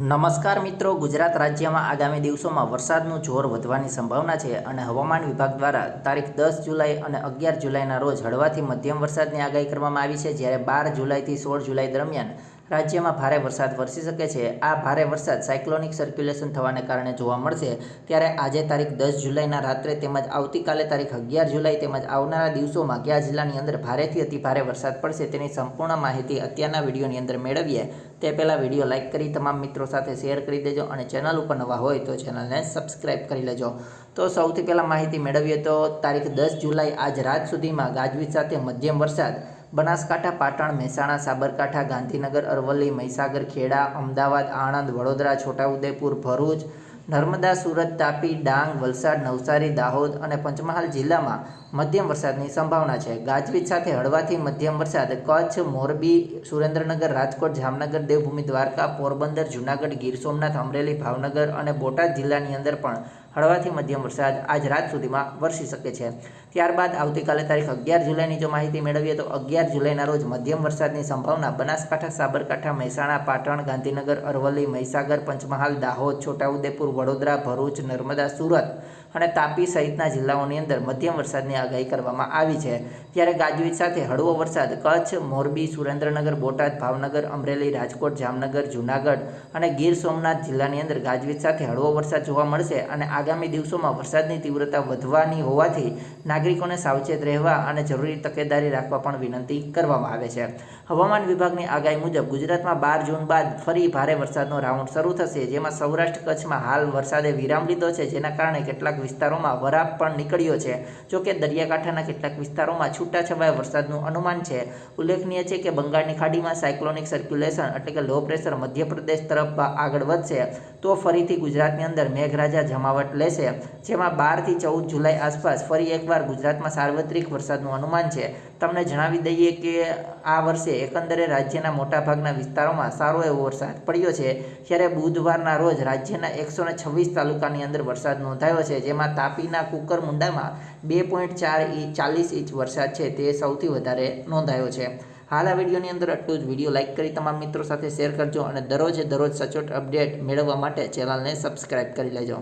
નમસ્કાર મિત્રો, ગુજરાત રાજ્યમાં આગામી દિવસોમાં વરસાદનું જોર વધવાની સંભાવના છે અને હવામાન વિભાગ દ્વારા તારીખ દસ જુલાઈ અને અગિયાર જુલાઈના રોજ હળવાથી મધ્યમ વરસાદની આગાહી કરવામાં આવી છે. જ્યારે બાર જુલાઈથી સોળ જુલાઈ દરમિયાન રાજ્યમાં ભારે વરસાદ વરસી શકે છે. આ ભારે વરસાદ સાયક્લોનિક સર્ક્યુલેશન થવાને કારણે જોવા મળશે. ત્યારે આજે તારીખ દસ જુલાઈના રાત્રે તેમજ આવતીકાલે તારીખ અગિયાર જુલાઈ તેમજ આવનારા દિવસોમાં કયા જિલ્લાની અંદર ભારેથી અતિ ભારે વરસાદ પડશે તેની સંપૂર્ણ માહિતી અત્યારના વિડીયોની અંદર મેળવીએ. તે પહેલાં વીડિયો લાઇક કરી તમામ મિત્રો સાથે શેર કરી દેજો અને ચેનલ ઉપર નવા હોય તો ચેનલને સબસ્ક્રાઇબ કરી લેજો. તો સૌથી પહેલાં માહિતી મેળવીએ તો તારીખ દસ જુલાઈ આજ રાત સુધીમાં ગાજવીજ સાથે મધ્યમ વરસાદ બનાસકાંઠા, પાટણ, મહેસાણા, સાબરકાંઠા, ગાંધીનગર, અરવલ્લી, મહીસાગર, ખેડા, અમદાવાદ, આણંદ, વડોદરા, છોટાઉદેપુર, ભરૂચ, નર્મદા, સુરત, તાપી, ડાંગ, વલસાડ, નવસારી, દાહોદ અને પંચમહાલ જિલ્લામાં મધ્યમ વરસાદની સંભાવના છે. ગાજવીજ સાથે હળવાથી મધ્યમ વરસાદ, કચ્છ, મોરબી, સુરેન્દ્રનગર, રાજકોટ, જામનગર, દેવભૂમિ, દ્વારકા, પોરબંદર, જૂનાગઢ, ગીર સોમનાથ, અમરેલી, ભાવનગર અને બોટાદ જિલ્લાની અંદર પણ હળવાથી મધ્યમ વરસાદ આજ રાત સુધીમાં વરસી શકે છે. ત્યારબાદ આવતીકાલે તારીખ અગિયાર જુલાઈની જો માહિતી મેળવીએ તો અગિયાર જુલાઈના રોજ મધ્યમ વરસાદની સંભાવના બનાસકાંઠા, સાબરકાંઠા, મહેસાણા, પાટણ, ગાંધીનગર, અરવલ્લી, મહીસાગર, પંચમહાલ, દાહોદ, છોટાઉદેપુર, વડોદરા, ભરૂચ, નર્મદા, સુરત અને તાપી સહિતના જિલ્લાઓની અંદર મધ્યમ વરસાદની આગાહી કરવામાં આવી છે. ત્યારે ગાજવીજ સાથે હળવો વરસાદ કચ્છ, મોરબી, સુરેન્દ્રનગર, બોટાદ, ભાવનગર, અમરેલી, રાજકોટ, જામનગર, જૂનાગઢ અને ગીર સોમનાથ જિલ્લાની અંદર ગાજવીજ સાથે હળવો વરસાદ જોવા મળશે અને આગામી દિવસોમાં વરસાદની તીવ્રતા વધવાની હોવાથી નાગરિકોને સાવચેત રહેવા અને જરૂરી તકેદારી રાખવા પણ વિનંતી કરવામાં આવે છે. હવામાન વિભાગની આગાહી મુજબ ગુજરાતમાં બાર જૂન બાદ ફરી ભારે વરસાદનો રાઉન્ડ શરૂ થશે, જેમાં સૌરાષ્ટ્ર કચ્છમાં હાલ વરસાદે વિરામ લીધો છે, જેના કારણે કેટલાક વિસ્તારોમાં વરાપ પણ નીકળ્યો છે. જોકે દરિયાકાંઠાના કેટલાક વિસ્તારોમાં છૂટાછવાયા વરસાદનું અનુમાન છે. ઉલ્લેખનીય છે કે બંગાળની ખાડીમાં સાયક્લોનિક સર્ક્યુલેશન એટલે કે લો પ્રેશર મધ્યપ્રદેશ તરફ આગળ વધશે. તો ફરીથી ગુજરાતની અંદર મેઘરાજા જમાવટ લેશે, જેમાં બારથી ચૌદ જુલાઈ આસપાસ ફરી એકવાર ગુજરાતમાં સાર્વત્રિક વરસાદનું અનુમાન છે. તમને જણાવી દઈએ કે આ વર્ષે એકંદરે રાજ્યના મોટાભાગના વિસ્તારોમાં સારો એવો વરસાદ પડ્યો છે. જ્યારે બુધવારના રોજ રાજ્યના એકસો છવ્વીસ તાલુકાની અંદર વરસાદ નોંધાયો છે, જેમાં તાપીના કુકરમુંડામાં બે પોઈન્ટ ચાર ચાલીસ ઇંચ વરસાદ છે, તે સૌથી વધારે નોંધાયો છે. હાલ આ વિડીયોની અંદર આટલું જ. વીડિયો લાઇક કરી તમામ મિત્રો સાથે શેર કરજો અને દરરોજે દરરોજ સચોટ અપડેટ મેળવવા માટે ચેનલને સબસ્ક્રાઈબ કરી લેજો.